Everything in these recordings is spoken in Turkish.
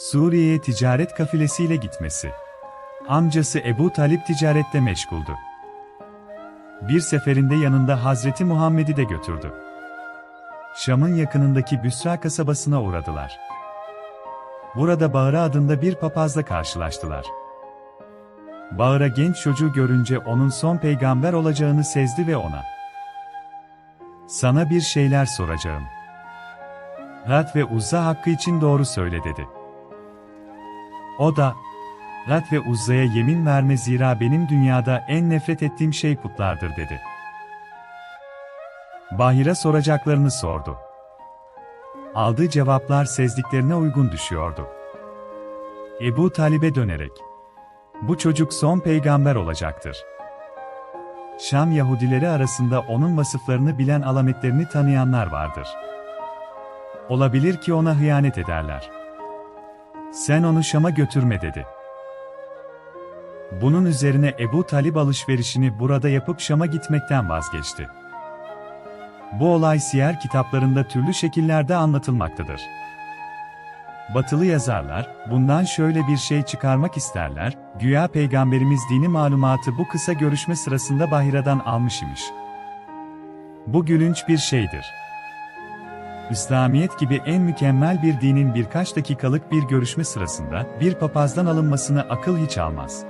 Suriye'ye ticaret kafilesiyle gitmesi. Amcası Ebu Talip ticarette meşguldü. Bir seferinde yanında Hazreti Muhammed'i de götürdü. Şam'ın yakınındaki Büsra kasabasına uğradılar. Burada Bağır'a adında bir papazla karşılaştılar. Bağır'a genç çocuğu görünce onun son peygamber olacağını sezdi ve ona sana bir şeyler soracağım. Rat ve Uzza hakkı için doğru söyle dedi. O da, Rat ve Uzza'ya yemin verme zira benim dünyada en nefret ettiğim şey putlardır dedi. Bahir'e soracaklarını sordu. Aldığı cevaplar sezdiklerine uygun düşüyordu. Ebu Talib'e dönerek, bu çocuk son peygamber olacaktır. Şam Yahudileri arasında onun vasıflarını bilen alametlerini tanıyanlar vardır. Olabilir ki ona hıyanet ederler. Sen onu Şam'a götürme dedi. Bunun üzerine Ebu Talib alışverişini burada yapıp Şam'a gitmekten vazgeçti. Bu olay siyer kitaplarında türlü şekillerde anlatılmaktadır. Batılı yazarlar, bundan şöyle bir şey çıkarmak isterler, güya peygamberimiz dini malumatı bu kısa görüşme sırasında Bahira'dan almış imiş. Bu gülünç bir şeydir. İslamiyet gibi en mükemmel bir dinin birkaç dakikalık bir görüşme sırasında bir papazdan alınmasını akıl hiç almaz.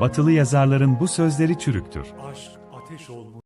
Batılı yazarların bu sözleri çürüktür. Aşk ateş olmuş.